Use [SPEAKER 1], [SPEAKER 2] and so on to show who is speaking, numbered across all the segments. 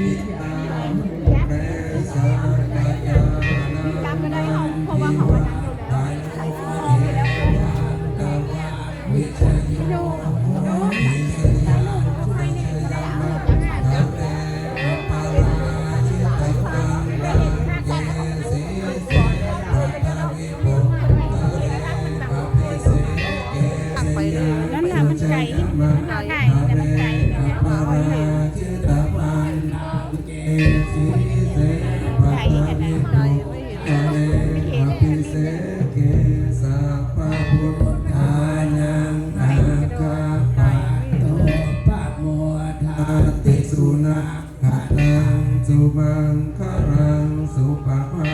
[SPEAKER 1] Yeah. ติสุนั
[SPEAKER 2] ขะนัง
[SPEAKER 1] สุ
[SPEAKER 2] มั
[SPEAKER 1] งคารังสุปะ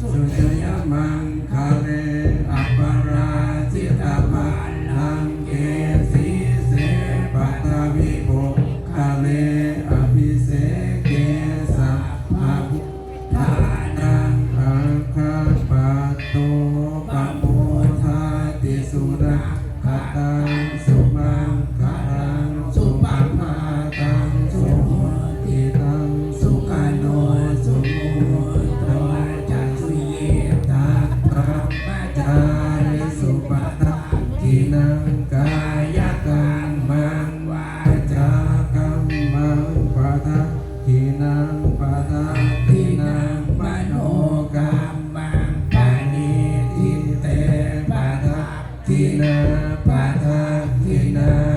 [SPEAKER 1] สุจยมังคา ทินาปาทาทินา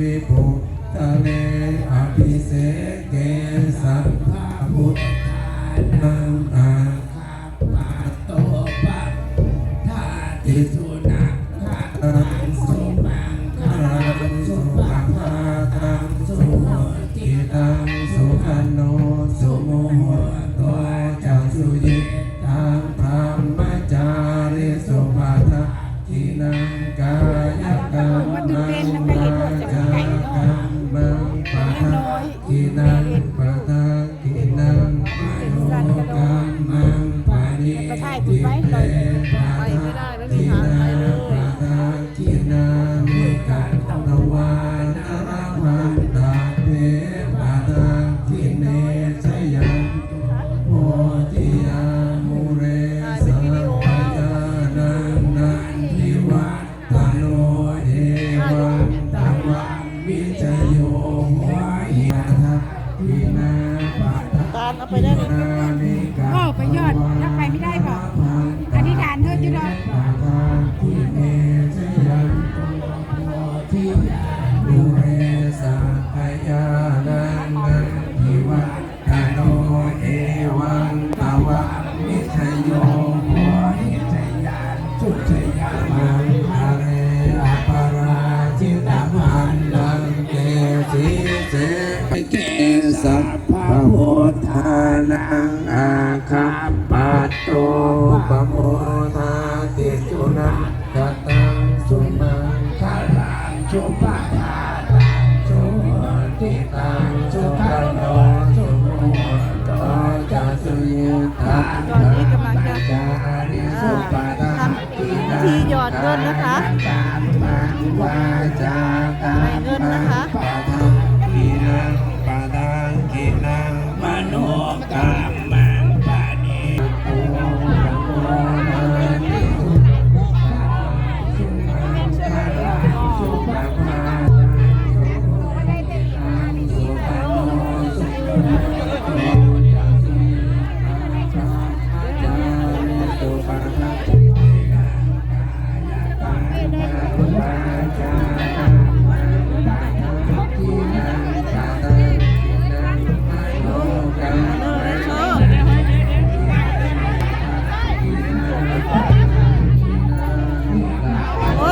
[SPEAKER 1] วิปุตตะเลอภิเสเกสัทธาพุทธ ทินังปะทังทินังอนุกรรมปานิานเอา
[SPEAKER 3] ไปได้เลย
[SPEAKER 2] อ้ปยชน์ถ้าไปไม่ได้ก็อธิษฐานเถอะจุดอ
[SPEAKER 1] สัมปัตโตปโมทาติจุนังตังสุมังคารังจุปะทาตังจุติตังจุตังโนจุโมตจัสุยตัง
[SPEAKER 3] ตอนนี้กำลังจะ
[SPEAKER 1] ทำ
[SPEAKER 3] พิธีหยอดเงินนะคะใส่เงินนะคะ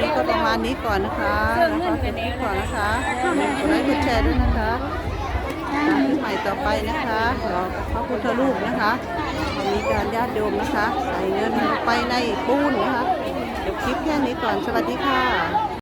[SPEAKER 1] นี้ก็
[SPEAKER 4] ป
[SPEAKER 1] ระมาณนี้ก่อนนะคะ
[SPEAKER 5] แล้วก็
[SPEAKER 3] คลินี้ก่อนนะคะกดไลค์กดแชร์ด้วยนะคะที่ใหม่ต่อไปนะคะรอพระพุทธรูปนะคะมีการญาติโยมนะคะ ใส่เงินไปในปูนนะคะเดี๋ยวคลิปแค่นี้ก่อนสวัสดีค่ะ